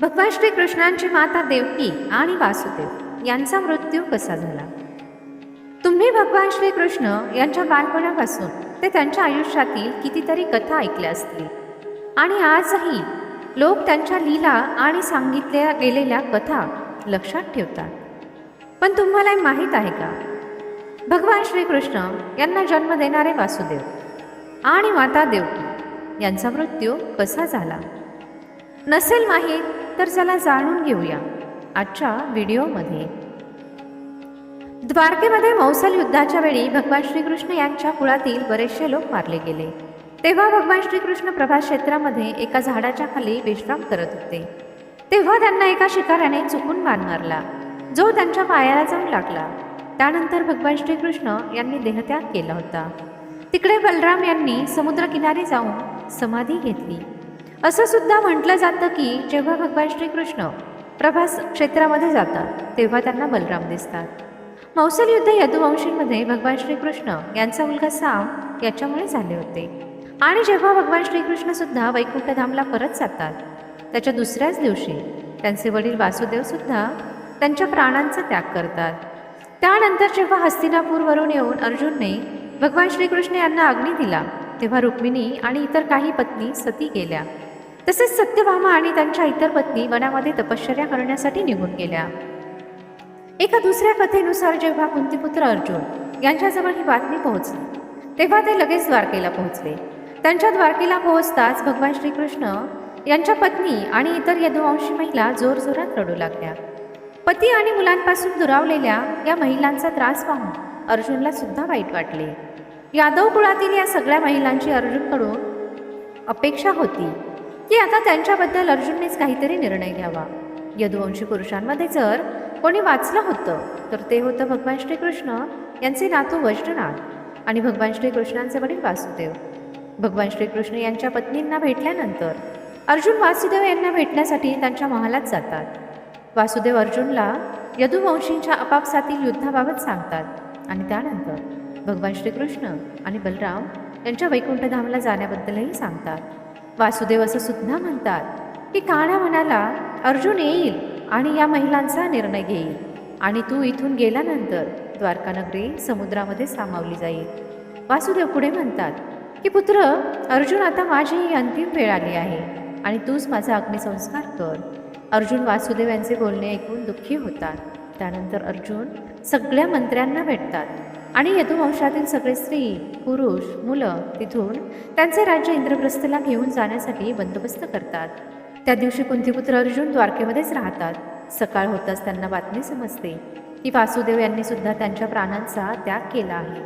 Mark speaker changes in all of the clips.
Speaker 1: भगवान श्रीकृष्णांची माता देवकी आणि वासुदेव यांचा मृत्यू कसा झाला? तुम्ही भगवान श्रीकृष्ण यांच्या बालपणापासून ते त्यांच्या आयुष्यातील कितीतरी कथा ऐकल्या असतील. आणि आजही लोक त्यांच्या लीला आणि सांगितल्या गेलेल्या कथा लक्षात ठेवतात. पण तुम्हाला माहीत आहे का? भगवान श्रीकृष्ण यांना जन्म देणारे वासुदेव आणि माता देवकी यांचा मृत्यू कसा झाला? नसेल माहीत तर चला जाणून घेऊया आजच्या व्हिडिओमध्ये. द्वारकेमध्ये मौसल युद्धाच्या वेळी भगवान श्रीकृष्ण यांच्या कुळातील बरेचसे लोक मारले गेले. तेव्हा भगवान श्रीकृष्ण प्रभास क्षेत्रामध्ये एका झाडाच्या खाली विश्राम करत होते. तेव्हा त्यांना एका शिकाऱ्याने चुकून बाण मारला जो त्यांच्या पायाला जाऊन लागला. त्यानंतर भगवान श्रीकृष्ण यांनी देहत्याग केला होता. तिकडे बलराम यांनी समुद्रकिनारी जाऊन समाधी घेतली. असं सुद्धा म्हटलं जातं की जेव्हा भगवान श्रीकृष्ण प्रभास क्षेत्रामध्ये जातात तेव्हा त्यांना बलराम दिसतात. मौसल युद्ध यदुवंशींमध्ये भगवान श्रीकृष्ण यांचा मुलगा साम याच्यामुळे झाले होते. आणि जेव्हा भगवान श्रीकृष्ण सुद्धा वैकुंठधामला परत जातात त्याच्या दुसऱ्याच दिवशी त्यांचे वडील वासुदेव सुद्धा त्यांच्या प्राणांचा त्याग करतात. त्यानंतर जेव्हा हस्तिनापूरवरून येऊन अर्जुनने भगवान श्रीकृष्ण यांना अग्नी दिला तेव्हा रुक्मिणी आणि इतर काही पत्नी सती गेल्या. तसेच सत्यभामा आणि त्यांच्या इतर पत्नी वनामध्ये तपश्चर्या करण्यासाठी निघून गेल्या. एका दुसऱ्या कथेनुसार जेव्हा कुंतीपुत्र अर्जुन यांच्याजवळ ही बातमी पोहोचली तेव्हा ते लगेच द्वारकेला पोहोचले. त्यांच्या द्वारकेला पोहोचताच भगवान श्रीकृष्ण यांच्या पत्नी आणि इतर यदुवंशी महिला जोरजोरात रडू लागल्या. पती आणि मुलांपासून दुरावलेल्या या महिलांचा त्रास पाहून अर्जुनला सुद्धा वाईट वाटले. यादव कुळातील या सगळ्या महिलांची अर्जुनकडून अपेक्षा होती. की आता त्यांच्याबद्दल अर्जुननेच काहीतरी निर्णय घ्यावा. यदुवंशी पुरुषांमध्ये जर कोणी वाचलं होतं तर ते होतं भगवान श्रीकृष्ण यांचे नातू वैष्णनाथ आणि भगवान श्रीकृष्णांचे वडील वासुदेव. भगवान श्रीकृष्ण यांच्या पत्नींना भेटल्यानंतर अर्जुन वासुदेव यांना भेटण्यासाठी त्यांच्या महालात जातात. वासुदेव अर्जुनला यदुवंशींच्या आपापसातील युद्धाबाबत सांगतात आणि त्यानंतर भगवान श्रीकृष्ण आणि बलराम यांच्या वैकुंठधामला जाण्याबद्दलही सांगतात. वासुदेव असं सुद्धा म्हणतात की काळा म्हणाला अर्जुन येईल आणि या महिलांचा निर्णय घेईल. आणि तू इथून गेल्यानंतर द्वारकानगरी समुद्रामध्ये सामावली जाईल. वासुदेव पुढे म्हणतात की पुत्र अर्जुन आता माझी ही अंतिम वेळ आली आहे आणि तूच माझा अग्निसंस्कार कर. अर्जुन वासुदेव यांचे बोलणे ऐकून दुःखी होतात. त्यानंतर अर्जुन सगळ्या मंत्र्यांना भेटतात. आणि यदुवंशातील सगळे स्त्री पुरुष मुलं तिथून त्यांचे राज्य इंद्रप्रस्थला घेऊन जाण्यासाठी बंदोबस्त करतात. त्या दिवशी कुंतीपुत्र अर्जुन द्वारकेमध्येच राहतात. सकाळ होताच त्यांना बातमी समजते. की वासुदेव यांनी सुद्धा त्यांच्या प्राणांचा त्याग केला आहे.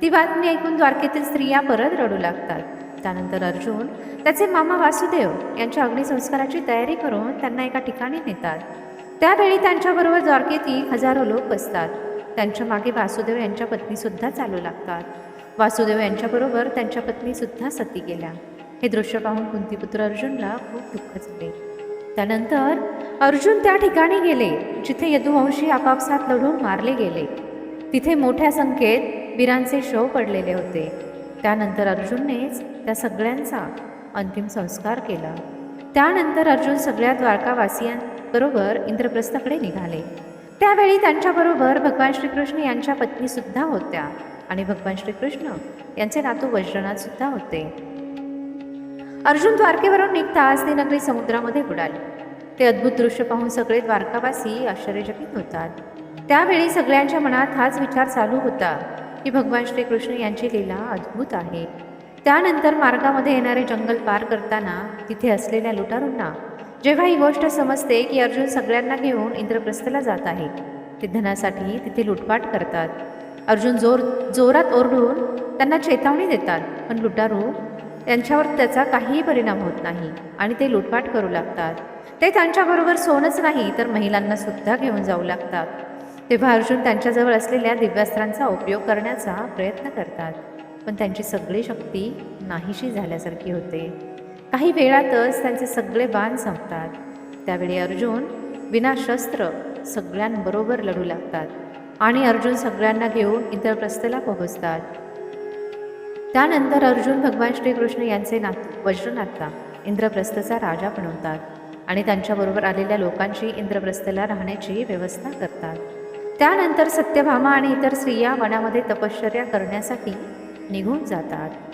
Speaker 1: ती बातमी ऐकून द्वारकेतील स्त्रिया परत रडू लागतात. त्यानंतर अर्जुन त्याचे मामा वासुदेव यांच्या अग्निसंस्काराची तयारी करून त्यांना एका ठिकाणी नेतात. त्यावेळी त्यांच्याबरोबर द्वारकेतील हजारो लोक बसतात. त्यांच्या मागे वासुदेव यांच्या पत्नीसुद्धा चालू लागतात. वासुदेव यांच्याबरोबर त्यांच्या पत्नीसुद्धा सती गेल्या. हे दृश्य पाहून कुंतीपुत्र अर्जुनला खूप दुःख झाले. त्यानंतर अर्जुन त्या ठिकाणी गेले जिथे यदुवंशी आपापसात लढून मारले गेले. तिथे मोठ्या संख्येत वीरांचे शव पडलेले होते. त्यानंतर अर्जुननेच त्या सगळ्यांचा अंतिम संस्कार केला. त्यानंतर अर्जुन सगळ्या बरोबर इंद्रप्रस्थाकडे निघाले. त्यावेळी त्यांच्याबरोबर भगवान श्रीकृष्ण यांच्या पत्नीसुद्धा होत्या आणि भगवान श्रीकृष्ण यांचे नातू वज्रनाथ सुद्धा होते. अर्जुन द्वारकेवरून निघताच ती नगरी समुद्रामध्ये बुडाली. ते अद्भुत दृश्य पाहून सगळे द्वारकावासी आश्चर्यचकित होतात. त्यावेळी सगळ्यांच्या मनात हाच विचार चालू होता की भगवान श्रीकृष्ण यांची लीला अद्भुत आहे. त्यानंतर मार्गामध्ये येणारे जंगल पार करताना तिथे असलेल्या लुटारूंना जेव्हा ही गोष्ट समजते की अर्जुन सगळ्यांना घेऊन इंद्रप्रस्थला जात आहे ते धनासाठी तिथे लुटपाट करतात. अर्जुन जोर जोरात ओरडून त्यांना चेतावणी देतात पण लुटारू त्यांच्यावर त्याचा काहीही परिणाम होत नाही आणि ते लुटपाट करू लागतात. ते त्यांच्याबरोबर सोनच नाही तर महिलांना सुद्धा घेऊन जाऊ लागतात. तेव्हा अर्जुन त्यांच्याजवळ असलेल्या दिव्यास्त्रांचा उपयोग करण्याचा प्रयत्न करतात. पण त्यांची सगळी शक्ती नाहीशी झाल्यासारखी होते. काही वेळातच त्यांचे सगळे बाण संपतात. त्यावेळी अर्जुन विना शस्त्र सगळ्यांबरोबर लढू लागतात आणि अर्जुन सगळ्यांना घेऊन इंद्रप्रस्थला पोहोचतात. त्यानंतर अर्जुन भगवान श्रीकृष्ण यांचे नात वज्रनाथा इंद्रप्रस्थचा राजा बनवतात आणि त्यांच्याबरोबर आलेल्या लोकांची इंद्रप्रस्थेला राहण्याची व्यवस्था करतात. त्यानंतर सत्यभामा आणि इतर स्त्रिया वनामध्ये तपश्चर्या करण्यासाठी निघून जातात.